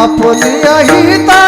আপনি আহিতা